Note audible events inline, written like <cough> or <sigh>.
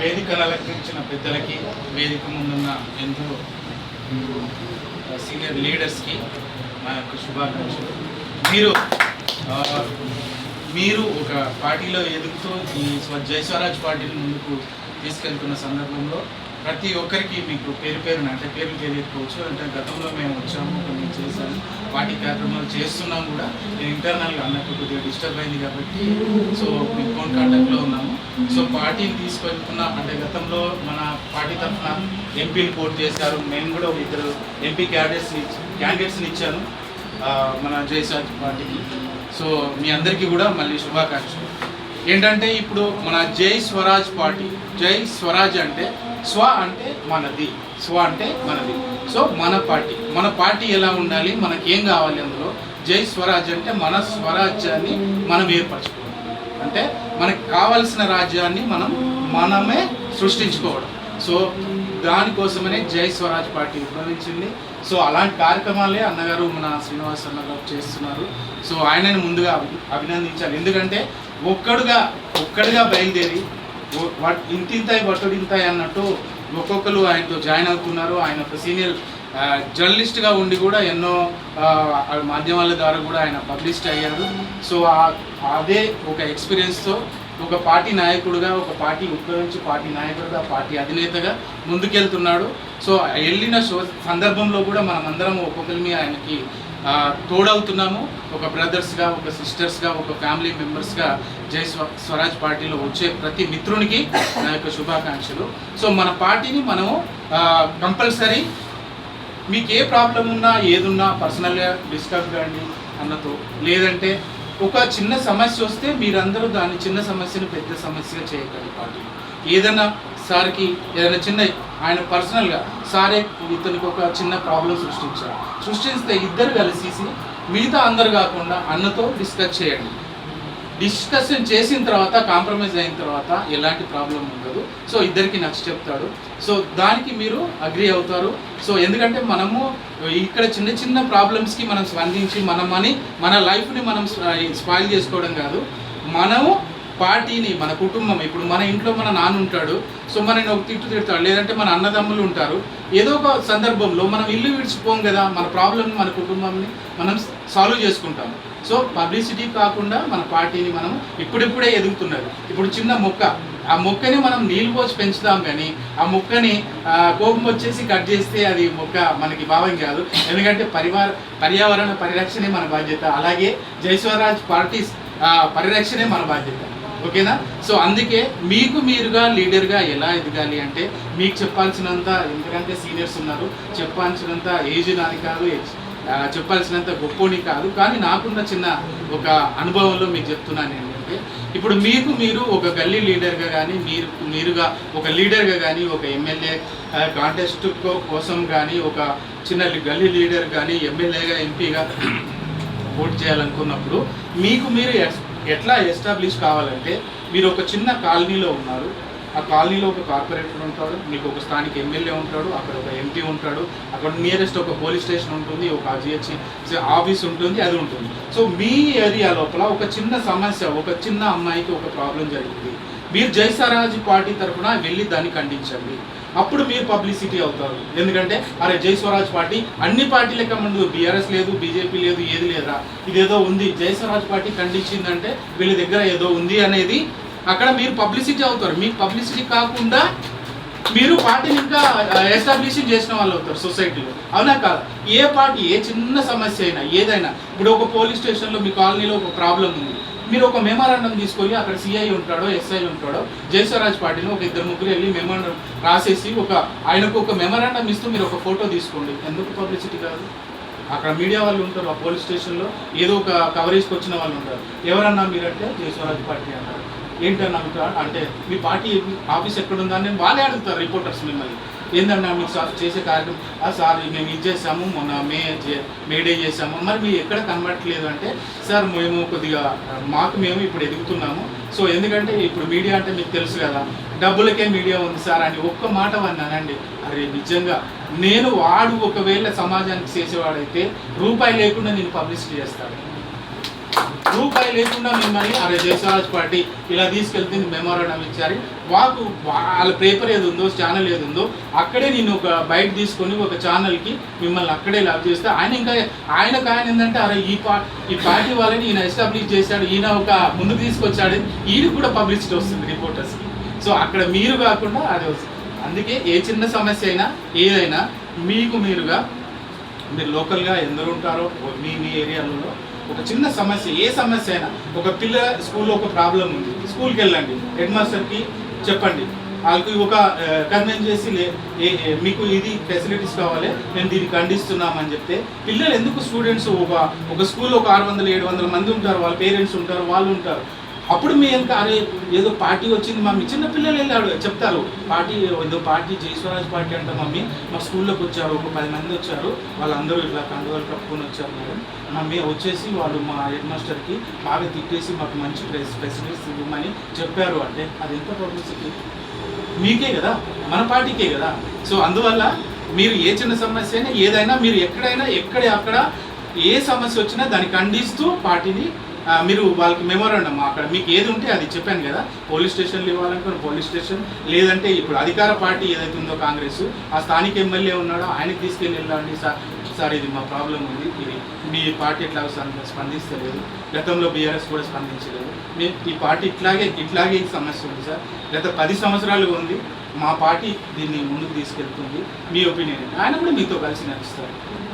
వేదికను అలంకరించిన పెద్దలకి వేదిక ముందున్న ఎంతో సీనియర్ లీడర్స్కి మా యొక్క శుభాకాంక్షలు. మీరు మీరు ఒక పార్టీలో ఎదుగుతూ ఈ జయస్వరాజ్ పార్టీని ముందుకు తీసుకెళ్తున్న సందర్భంలో ప్రతి ఒక్కరికి మీకు పేరు పేరున అంటే పేర్లు తెలియకపోవచ్చు. అంటే గతంలో మేము వచ్చాము కొన్ని చేశాము. పార్టీ కార్యక్రమాలు చేస్తున్నాం కూడా. నేను ఇంటర్నల్గా అన్నట్టు కొద్దిగా డిస్టర్బ్ అయింది కాబట్టి సో మేము ఫోన్ కాంటాక్ట్లో ఉన్నాము. సో పార్టీని తీసుకెళ్తున్న అంటే గతంలో మన పార్టీ తరఫున ఎంపీని పోటీ చేశారు. మేము కూడా ఒక ఇద్దరు ఎంపీ క్యాండిడేట్స్ని క్యాండిడేట్స్ని ఇచ్చాను మన జైసాజ్ పార్టీకి. సో మీ అందరికీ కూడా మళ్ళీ శుభాకాంక్షలు. ఏంటంటే ఇప్పుడు మన జై స్వరాజ్ పార్టీ జై స్వరాజ్ అంటే స్వ అంటే మనది స్వ అంటే మనది. సో మన పార్టీ. మన పార్టీ ఎలా ఉండాలి? మనకి ఏం కావాలి అందులో? జై స్వరాజ్ అంటే మన స్వరాజ్యాన్ని మనం ఏర్పరచుకోవాలి. అంటే మనకు కావలసిన రాజ్యాన్ని మనం మనమే సృష్టించుకోవడం. సో దానికోసమనే జై స్వరాజ్ పార్టీ ఉద్భవించింది. సో అలాంటి కార్యక్రమాలే అన్నగారు మన శ్రీనివాస్ అన్నగారు చేస్తున్నారు. సో ఆయనని ముందుగా అభి- అభినందించాలి. ఎందుకంటే ఒక్కడుగా ఒక్కడుగా బయలుదేరి వాటి ఇంతింతాయి బట్టడింతాయి అన్నట్టు ఒక్కొక్కరు ఆయనతో జాయిన్ అవుతున్నారు. ఆయన ఒక సీనియర్ జర్నలిస్ట్గా ఉండి కూడా ఎన్నో ఆ, మాధ్యమాల ద్వారా కూడా ఆయన పబ్లిష్ అయ్యారు. సో అదే ఒక ఎక్స్పీరియన్స్తో ఒక పార్టీ నాయకుడుగా ఒక పార్టీ ఉద్భవించి పార్టీ నాయకుడుగా పార్టీ అధినేతగా ముందుకెళ్తున్నాడు. సో వెళ్ళిన సందర్భంలో కూడా మనమందరం అందరం ఒక్కొక్కరి మీద ఆయనకి తోడవుతున్నాము. ఒక బ్రదర్స్గా ఒక సిస్టర్స్గా ఒక ఫ్యామిలీ మెంబర్స్గా జై స్వ స్వరాజ్ పార్టీలో వచ్చే ప్రతి మిత్రునికి నా యొక్క శుభాకాంక్షలు. సో మన పార్టీని మనము కంపల్సరీ మీకు ఏ ప్రాబ్లం ఉన్నా ఏదున్నా పర్సనల్గా డిస్కస్ కాండి అన్నతో. లేదంటే ఒక చిన్న సమస్య వస్తే మీరందరూ దాన్ని చిన్న సమస్యను పెద్ద సమస్యగా చేయగలరు పార్టీ ఏదైనా సార్కి ఏదైనా చిన్న ఆయన పర్సనల్గా సారే ఇతనికి ఒక చిన్న ప్రాబ్లం సృష్టించారు. సృష్టిస్తే ఇద్దరు కలిసి మిగతా అందరు కాకుండా అన్నతో డిస్కస్ చేయండి. డిస్కషన్ చేసిన తర్వాత కాంప్రమైజ్ అయిన తర్వాత ఎలాంటి ప్రాబ్లం ఉండదు. సో ఇద్దరికి నచ్చ చెప్తాడు. సో దానికి మీరు అగ్రి అవుతారు. సో ఎందుకంటే మనము ఇక్కడ చిన్న చిన్న ప్రాబ్లమ్స్కి మనం స్పందించి మన మనీ మన లైఫ్ని మనం స్పాయిల్ చేసుకోవడం కాదు. మనము పార్టీని మన కుటుంబం ఇప్పుడు మన ఇంట్లో మన నాన్న ఉంటాడు సో మనని ఒక తిట్టు తిడతాడు లేదంటే మన అన్నదమ్ములు ఉంటారు. ఏదో ఒక సందర్భంలో మనం ఇల్లు విడిచిపోం కదా మన ప్రాబ్లమ్ని మన కుటుంబంని మనం సాల్వ్ చేసుకుంటాం సో పబ్లిసిటీ కాకుండా మన పార్టీని మనం ఇప్పుడిప్పుడే ఎదుగుతున్నది ఇప్పుడు చిన్న మొక్క ఆ మొక్కని మనం నీళ్ళు పోసి పెంచుతాం కానీ ఆ మొక్కని కోపం వచ్చేసి కట్ చేస్తే అది మొక్క మనకి భావం కాదు. ఎందుకంటే పరివార పర్యావరణ పరిరక్షణే మన బాధ్యత. అలాగే జైస్వరాజ్ పార్టీ పరిరక్షణే మన బాధ్యత. ఓకేనా? సో అందుకే మీకు మీరుగా లీడర్గా ఎలా ఎదగాలి అంటే మీకు చెప్పాల్సినంత ఎందుకంటే సీనియర్స్ ఉన్నారు చెప్పాల్సినంత ఏజ్ నాది కాదు చెప్పాల్సినంత గొప్పోని కాదు కానీ నాకున్న చిన్న ఒక అనుభవంలో మీకు చెప్తున్నాను ఏంటంటే ఇప్పుడు మీకు మీరు ఒక గల్లీ లీడర్గా కానీ మీరు మీరుగా ఒక లీడర్గా కానీ ఒక ఎమ్మెల్యే కాంటెస్ట్ కోసం కానీ ఒక చిన్న గల్లీ లీడర్ కానీ ఎమ్మెల్యేగా ఎంపీగా <clears throat> ఓట్ చేయాలనుకున్నప్పుడు మీకు మీరు ఎస్- ఎట్లా ఎస్టాబ్లిష్ కావాలంటే మీరు ఒక చిన్న కాలనీలో ఉన్నారు. ఆ కాలనీలో ఒక కార్పొరేటర్ ఉంటాడు మీకు ఒక స్థానిక ఎమ్మెల్యే ఉంటాడు అక్కడ ఒక ఎంపీ ఉంటాడు అక్కడ నియరెస్ట్ ఒక పోలీస్ స్టేషన్ ఉంటుంది ఒక జిహెచ్సి ఆఫీస్ ఉంటుంది అది ఉంటుంది. సో మీ ఏరియా లోపల ఒక చిన్న సమస్య ఒక చిన్న అమ్మాయికి ఒక ప్రాబ్లం జరిగింది. మీరు జైసరాజ్ పార్టీ తరఫున వెళ్ళి దాన్ని ఖండించండి. అప్పుడు మీరు పబ్లిసిటీ అవుతారు. ఎందుకంటే అరే జై స్వరాజ్ పార్టీ అన్ని పార్టీలక ముందు బీఆర్ఎస్ లేదు బీజేపీ లేదు ఏది లేదా ఇదేదో ఉంది. జై స్వరాజ్ పార్టీ ఖండించిందంటే వీళ్ళ దగ్గర ఏదో ఉంది అనేది అక్కడ మీరు పబ్లిసిటీ అవుతారు. మీకు పబ్లిసిటీ కాకుండా మీరు పార్టీని ఇంకా ఎస్టాబ్లిషింగ్ చేసిన వాళ్ళు అవుతారు సొసైటీలో అవునా కాదు? ఏ పార్టీ ఏ చిన్న సమస్య అయినా ఏదైనా. ఇప్పుడు ఒక పోలీస్ స్టేషన్లో మీ కాలనీలో ఒక ప్రాబ్లం ఉంది. మీరు ఒక మెమోరాండం తీసుకొని అక్కడ సిఐ ఉంటాడో ఎస్ఐ ఉంటాడో జయస్వరాజ్ పార్టీలో ఒక ఇద్దరు ముగ్గురు వెళ్ళి మెమోరాండం రాసేసి ఒక ఆయనకు ఒక మెమోరాండం ఇస్తూ మీరు ఒక ఫోటో తీసుకోండి. ఎందుకు పబ్లిసిటీ కాదు? అక్కడ మీడియా వాళ్ళు ఉంటారు ఆ పోలీస్ స్టేషన్లో ఏదో ఒక కవరేజ్కి వచ్చిన వాళ్ళు ఉంటారు. ఎవరన్నా మీరంటే జయస్వరాజ్ పార్టీ అంటారు ఏంటన్నా అంటే మీ పార్టీ ఆఫీస్ ఎక్కడుందా అని వాళ్ళే అడుగుతారు రిపోర్టర్స్ మిమ్మల్ని. ఏందన్నా మీకు సార్ చేసే కార్యక్రమం "ఆ సార్ మేము ఇది చేసాము మొన్న మే చే- మే చేసాము. మరి మీరు ఎక్కడ కనబడట్లేదు అంటే సార్ మేము కొద్దిగా మాకు మేము ఇప్పుడు ఎదుగుతున్నాము. సో ఎందుకంటే ఇప్పుడు మీడియా అంటే మీకు తెలుసు కదా డబ్బులకే మీడియా ఉంది సార్ అని ఒక్క మాట అన్నానండి అరే నిజంగా నేను వాడు ఒకవేళ సమాజానికి చేసేవాడైతే రూపాయి లేకుండా నేను పబ్లిసిటీ చేస్తాను. రూపాయి లేకుండా మిమ్మల్ని అరే దేశరాజ్ పార్టీ ఇలా తీసుకెళ్తే మెమోరాండం ఇచ్చారు. వాకు వాళ్ళ పేపర్ ఏది ఉందో ఛానల్ ఏది ఉందో అక్కడే నేను ఒక బైక్ తీసుకొని ఒక ఛానల్కి మిమ్మల్ని అక్కడే లాభ చేస్తే ఆయన ఇంకా ఆయనకు ఆయన ఏంటంటే అరే ఈ పా ఈ పార్టీ వాళ్ళని ఈయన ఎస్టాబ్లిష్ చేశాడు. ఈయన ఒక ముందుకు తీసుకొచ్చాడు. ఈయన కూడా పబ్లిసిటీ వస్తుంది రిపోర్టర్స్కి సో అక్కడ మీరు కాకుండా అది వస్తుంది. అందుకే ఏ చిన్న సమస్య అయినా ఏదైనా మీకు మీరుగా మీరు లోకల్గా ఎందరు ఉంటారో మీ మీ ఏరియాలలో ఒక చిన్న సమస్య ఏ సమస్య అయినా ఒక పిల్ల స్కూల్లో ఒక ప్రాబ్లం ఉంది స్కూల్కి వెళ్ళండి హెడ్ మాస్టర్కి చెప్పండి. వాళ్ళకి ఒక కన్వెన్స్ చేసి మీకు ఇది ఫెసిలిటీస్ కావాలి మేము దీన్ని ఖండిస్తున్నామని చెప్తే పిల్లలు ఎందుకు స్టూడెంట్స్ ఒక ఒక స్కూల్లో ఒక ఆరు వందల ఏడు వందల మంది ఉంటారు వాళ్ళ పేరెంట్స్ ఉంటారు వాళ్ళు ఉంటారు. అప్పుడు మీ ఇంకా అరే ఏదో పార్టీ వచ్చింది మమ్మీ. చిన్న పిల్లలు వెళ్ళాడు చెప్తారు. పార్టీ ఏదో పార్టీ జయస్వరాజ్ పార్టీ అంట మమ్మీ. మా స్కూల్లోకి వచ్చారు ఒక పది మంది వచ్చారు. వాళ్ళందరూ ఇట్లా కండువాలు కప్పుకొని వచ్చారు మేడం. మమ్మీ వచ్చేసి వాళ్ళు మా హెడ్ మాస్టర్కి బాగా తిట్టేసి మాకు మంచి ఫెసిలిటీస్ ఇవ్వమని చెప్పారు అంటే అది ఎంత పబ్లిసిటీ? మీకే కదా మన పార్టీకే కదా. సో అందువల్ల మీరు ఏ చిన్న సమస్య అయినా ఏదైనా మీరు ఎక్కడైనా ఎక్కడ అక్కడ ఏ సమస్య వచ్చినా దాన్ని ఖండిస్తూ పార్టీని మీరు వాళ్ళకి మెమోరాండం అక్కడ మీకు ఏది ఉంటే అది చెప్పాను కదా. పోలీస్ స్టేషన్లు ఇవ్వాలనుకున్న పోలీస్ స్టేషన్ లేదంటే ఇప్పుడు అధికార పార్టీ ఏదైతే ఉందో కాంగ్రెస్ ఆ స్థానిక ఎమ్మెల్యే ఉన్నాడో ఆయనకి తీసుకెళ్ళి వెళ్ళండి సార్. సార్ ఇది మా ప్రాబ్లం ఉంది. ఇది మీ పార్టీ ఎట్లా స్పందిస్తలేదు. గతంలో బీఆర్ఎస్ కూడా స్పందించలేదు. మీ ఈ పార్టీ ఇట్లాగే ఇట్లాగే ఈ సమస్య ఉంది సార్. గత పది సంవత్సరాలుగా ఉంది. మా పార్టీ దీన్ని ముందుకు తీసుకెళ్తుంది. మీ ఒపీనియన్ ఆయన కూడా మీతో కలిసి నడుస్తారు.